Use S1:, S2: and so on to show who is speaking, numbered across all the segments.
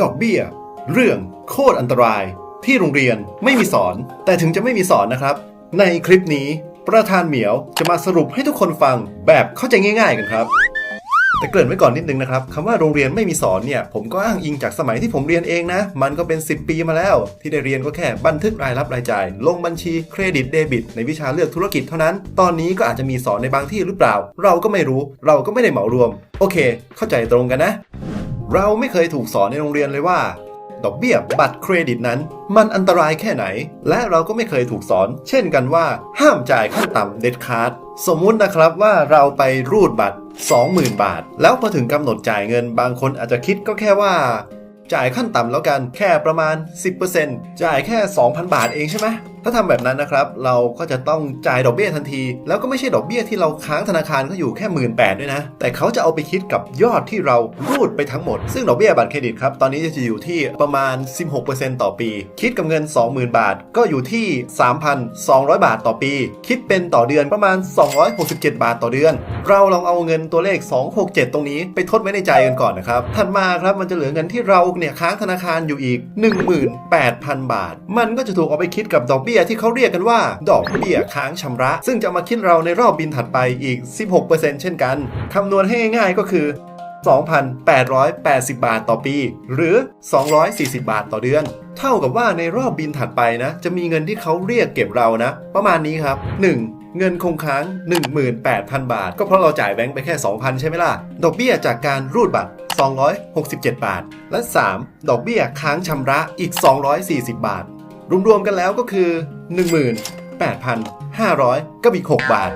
S1: ดอกเบี้ย เรื่องโคตรอันตราย ที่โรงเรียนไม่มีสอน แต่ถึงจะไม่มีสอนนะครับ ในคลิปนี้ประธานเหมียวจะมาสรุปให้ทุกคนฟังแบบเข้าใจง่าย ๆ กันครับ แต่เกริ่นไว้ก่อนนิดนึงนะครับคำว่าโรงเรียนไม่มีสอนเนี่ย ผมก็อ้างอิงจากสมัยที่ผมเรียนเองนะ มันก็เป็น 10 ปีมาแล้ว ที่ได้เรียนก็แค่บันทึกรายรับรายจ่าย ลงบัญชีเครดิตเดบิตในวิชาเลือกธุรกิจเท่านั้น ตอนนี้ก็อาจจะมีสอนในบางที่หรือเปล่า เราก็ไม่รู้ เราก็ไม่ได้เหมารวม โอเค เข้าใจตรงกันนะ เราไม่เคยถูกสอนในโรงเรียนเลยว่า ดอกเบี้ยบัตรเครดิตนั้น มันอันตรายแค่ไหน และเราก็ไม่เคยถูกสอน เช่นกันว่า ห้ามจ่ายขั้นต่ำเด็ดขาดสมมุตินะครับว่าเราไปรูดบัตร 20,000 บาท แล้วพอถึงกำหนดจ่ายเงินบางคนอาจจะคิดก็แค่ว่า จ่ายขั้นต่ำแล้วกันแค่ประมาณ 10%จ่ายแค่ 2,000 บาทเองใช่ไหม ถ้าทำแบบนั้นนะครับ เราก็จะต้องจ่ายดอกเบี้ยทันที แล้วก็ไม่ใช่ดอกเบี้ยที่เราค้างธนาคารเขาอยู่แค่หมื่นแปด้วยนะ แต่เขาจะเอาไปคิดกับยอดที่เรารูดไปทั้งหมด ซึ่งดอกเบี้ยบัตรเครดิตครับ ตอนนี้จะอยู่ที่ประมาณ 16%ต่อปี คิดกับเงิน 20,000 บาท ก็อยู่ที่ 3,200 บาทต่อปี คิดเป็นต่อเดือนประมาณ 267 บาทต่อเดือน เราลองเอาเงินตัวเลข 267 ตรงนี้ไปทดไว้ในใจกันก่อนนะครับ ถัดมาครับมันจะเหลือเงินที่เราเนี่ยค้างธนาคารอยู่อีก 18,000 บาท มันก็จะถูกเอาไปคิดกับดอกเบี้ยบี้ยที่เขาเรียกกันว่า ดอกเบี้ยค้างชำระ ซึ่งจะมาคิดเราในรอบบินถัดไปอีก 16%เช่นกันคำนวณให้ง่ายๆก็คือ 2,880 บาทต่อปี หรือ 240 บาทต่อเดือน เท่ากับว่าในรอบบินถัดไปนะ จะมีเงินที่เขาเรียกเก็บเรานะ ประมาณนี้ครับ 1. เงินคงค้าง 18,000 บาท ก็เพราะเราจ่ายแบงค์ไปแค่ 2,000 ใช่ไหมล่ะ ดอกเบี้ยจากการรูดบัตร 267 บาท และ 3. ดอกเบี้ยค้างชำระอีก 240 บาท รวมๆกันแล้วก็คือ 18,500กับอีก 6 บาท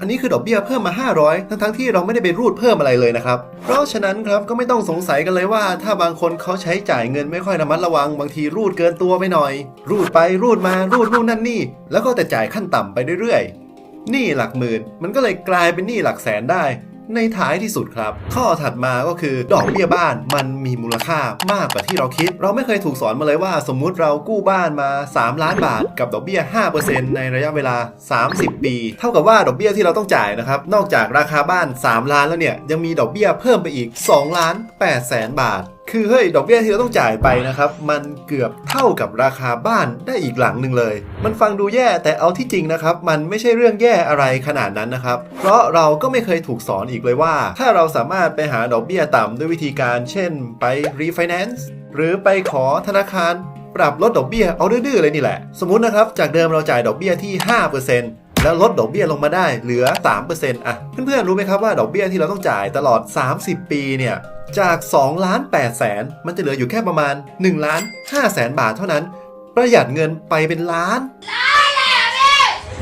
S1: อันนี้คือดอกเบี้ยเพิ่มมา 500 ทั้งๆที่เราไม่ได้ไปรูดเพิ่มอะไรเลยนะครับ เพราะฉะนั้นครับก็ไม่ต้องสงสัยกันเลยว่า ถ้าบางคนเขาใช้จ่ายเงินไม่ค่อยระมัดระวังบางทีรูดเกินตัวไปหน่อย รูดไปรูดมารูดนู่นนั่นนี่ แล้วก็แต่จ่ายขั้นต่ำไปเรื่อยๆหนี้หลักหมื่นมันก็เลยกลายเป็นหนี้หลักแสนได้ ในท้ายที่สุดครับ ข้อถัดมาก็คือดอกเบี้ยบ้านมันมีมูลค่ามากกว่าที่เราคิด เราไม่เคยถูกสอนมาเลยว่า สมมุติเรากู้บ้านมา 3 ล้านบาท กับดอกเบี้ย 5%ในระยะเวลา 30 ปี เท่ากับว่าดอกเบี้ยที่เราต้องจ่ายนะครับ นอกจากราคาบ้าน 3 ล้านแล้วเนี่ยยังมีดอกเบี้ยเพิ่มไปอีก2ล้าน8แสนบาท คือเฮ้ยดอกเบี้ยที่เราต้องจ่ายไปนะครับ มันเกือบเท่ากับราคาบ้านได้อีกหลังหนึ่งเลย มันฟังดูแย่แต่เอาที่จริงนะครับ มันไม่ใช่เรื่องแย่อะไรขนาดนั้นนะครับ เพราะเราก็ไม่เคยถูกสอนอีกเลยว่า ถ้าเราสามารถไปหาดอกเบี้ยต่ำด้วยวิธีการ เช่น ไป refinance หรือไปขอธนาคาร ปรับลดดอกเบี้ยเอาดื้อๆเลยนี่แหละ สมมตินะครับจากเดิมเราจ่ายดอกเบี้ยที่ 5%แล้วลดดอกเบี้ยลงมาได้เหลือ 3%อะ เพื่อนๆ รู้ไหมครับว่าดอกเบี้ยที่เราต้องจ่ายตลอด 30 ปีเนี่ย จาก2ล้าน8แสนมันจะเหลืออยู่แค่ประมาณ1ล้าน5แสนบาทเท่านั้น ประหยัดเงินไปเป็นล้าน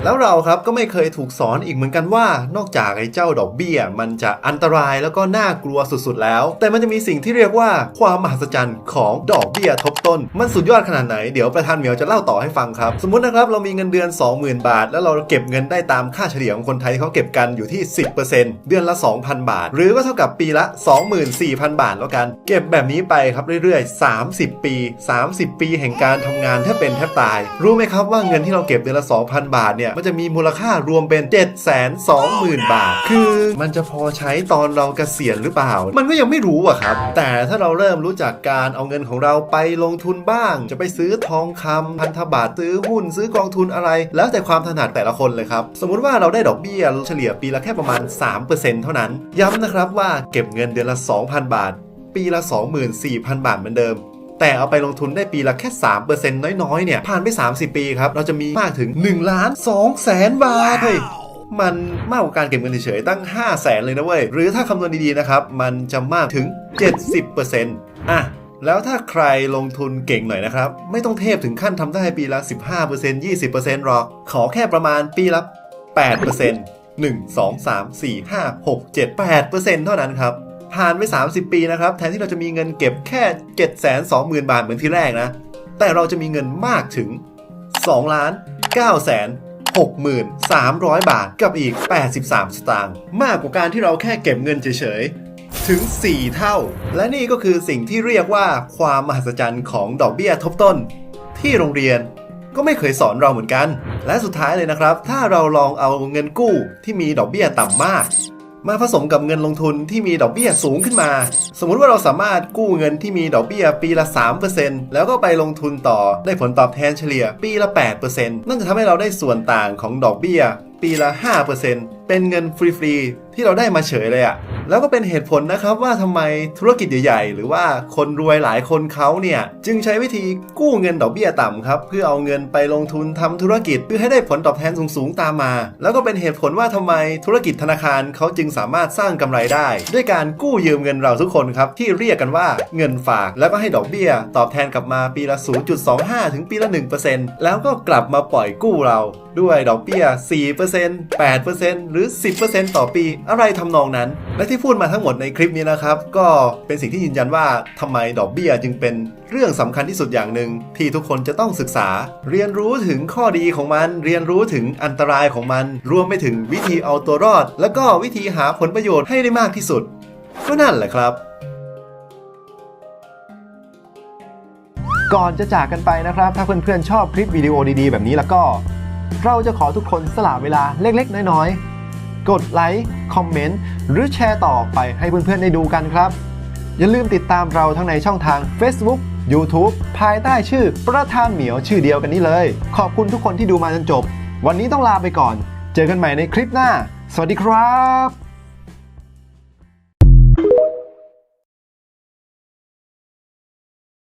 S1: แล้วเราครับก็ไม่เคยถูกสอนอีกเหมือนกันว่า นอกจากไอ้เจ้าดอกเบี้ย มันจะอันตรายแล้วก็น่ากลัวสุดๆแล้ว แต่มันจะมีสิ่งที่เรียกว่าความมหัศจรรย์ของดอกเบี้ยทบต้น มันสุดยอดขนาดไหนเดี๋ยวประธานเหมียวจะเล่าต่อให้ฟังครับ สมมตินะครับเรามีเงินเดือน 20,000 บาท แล้วเราเก็บเงินได้ตามค่าเฉลี่ยของคนไทยที่เขาเก็บกันอยู่ที่ 10%เดือนละ 2,000 บาท หรือก็เท่ากับปีละ 24,000 บาทแล้วกัน เก็บแบบนี้ไปครับเรื่อยๆ 30 ปี 30 ปีแห่งการทำงานแทบเป็นแทบตาย รู้ไหมครับว่าเงินที่เราเก็บเดือนละ 2,000 บาทเนี่ยมันจะมีมูลค่ารวมเป็น 720,000 บาท คือมันจะพอใช้ตอนเราเกษียณหรือเปล่า มันก็ยังไม่รู้อะครับ แต่ถ้าเราเริ่มรู้จักการเอาเงินของเราไปลงทุนบ้าง จะไปซื้อทองคำพันธบัตรซื้อหุ้นซื้อกองทุนอะไร แล้วแต่ความถนัดแต่ละคนเลยครับ สมมุติว่าเราได้ดอกเบี้ยเฉลี่ยปีละแค่ประมาณ 3%เท่านั้น ย้ำนะครับว่าเก็บเงินเดือนละ 2,000 บาท ปีละ 24,000 บาทเหมือนเดิม แต่เอาไปลงทุนได้ปีละแค่ 3%น้อยๆ เนี่ย ผ่านไป 30 ปีครับ เราจะมีมากถึง1ล้าน2แสนบาทเฮ้ยมันมากกว่าการเก็บเงินเฉยๆตั้ง 5 0 0แสนเลยนะเว้ย หรือถ้าคำนวณดีๆนะครับ มันจะมากถึง 70%อะแล้วถ้าใครลงทุนเก่งหน่อยนะครับ ไม่ต้องเทพถึงขั้นทำได้ปีละ 15% 20%หรอก ขอแค่ประมาณปีละ8% 1 2 3 4 5 6 7 8%เท่านั้นครับ ผ่านไป 30 ปีนะครับ แทนที่เราจะมีเงินเก็บแค่ 720,000 บาทเหมือนที่แรกนะ แต่เราจะมีเงินมากถึง2ล้าน9แสน63,000 บาทกับอีก 83 สตางค์มากกว่าการที่เราแค่เก็บเงินเฉยๆ ถึง 4 เท่า และนี่ก็คือสิ่งที่เรียกว่าความมหัศจรรย์ของดอกเบี้ยทบต้น ที่โรงเรียนก็ไม่เคยสอนเราเหมือนกัน และสุดท้ายเลยนะครับ ถ้าเราลองเอาเงินกู้ที่มีดอกเบี้ยต่ำมาก มาผสมกับเงินลงทุนที่มีดอกเบี้ยสูงขึ้นมา สมมุติว่าเราสามารถกู้เงินที่มีดอกเบี้ยปีละ 3%แล้วก็ไปลงทุนต่อได้ผลตอบแทนเฉลี่ยปีละ 8%นั่นจะทำให้เราได้ส่วนต่างของดอกเบี้ย ปีละ 5%เป็นเงินฟรีๆ ที่เราได้มาเฉยเลยอะแล้วก็เป็นเหตุผลนะครับว่าทำไมธุรกิจใหญ่ๆ หรือว่าคนรวยหลายคนเขาเนี่ยจึงใช้วิธีกู้เงินดอกเบี้ยต่ำครับ เพื่อเอาเงินไปลงทุนทำธุรกิจเพื่อให้ได้ผลตอบแทนสูงๆ ตามมา แล้วก็เป็นเหตุผลว่าทำไมธุรกิจธนาคารเขาจึงสามารถสร้างกำไรได้ ด้วยการกู้ยืมเงินเราทุกคนครับที่เรียกกันว่าเงินฝาก แล้วก็ให้ดอกเบี้ย ตอบแทนกลับมาปีละ 0.25 ถึงปีละ 1%แล้วก็กลับมาปล่อยกู้เราด้วยดอกเบี้ย 4% 8%หรือ 10%ต่อปี อะไรทำนองนั้น และที่พูดมาทั้งหมดในคลิปนี้นะครับ ก็เป็นสิ่งที่ยืนยันว่าทำไมดอกเบี้ยจึงเป็นเรื่องสำคัญที่สุดอย่างหนึ่งที่ทุกคนจะต้องศึกษา เรียนรู้ถึงข้อดีของมัน เรียนรู้ถึงอันตรายของมัน รวมไปถึงวิธีเอาตัวรอด แล้วก็วิธีหาผลประโยชน์ให้ได้มากที่สุด ก็นั่นแหละครับ
S2: ก่อนจะจากกันไปนะครับ ถ้าเพื่อนๆชอบคลิปวิดีโอดีๆ แบบนี้แล้วก็ เราจะขอทุกคนสละเวลาเล็กๆ น้อยๆ กดไลค์คอมเมนต์หรือแชร์ต่อไปให้เพื่อนๆ ได้ดูกันครับ อย่าลืมติดตามเราทั้งในช่องทาง Facebook YouTube ภายใต้ชื่อประธานเหมียวชื่อเดียวกันนี้เลย ขอบคุณทุกคนที่ดูมาจนจบ วันนี้ต้องลาไปก่อน เจอกันใหม่ในคลิปหน้า สวัสดีครับ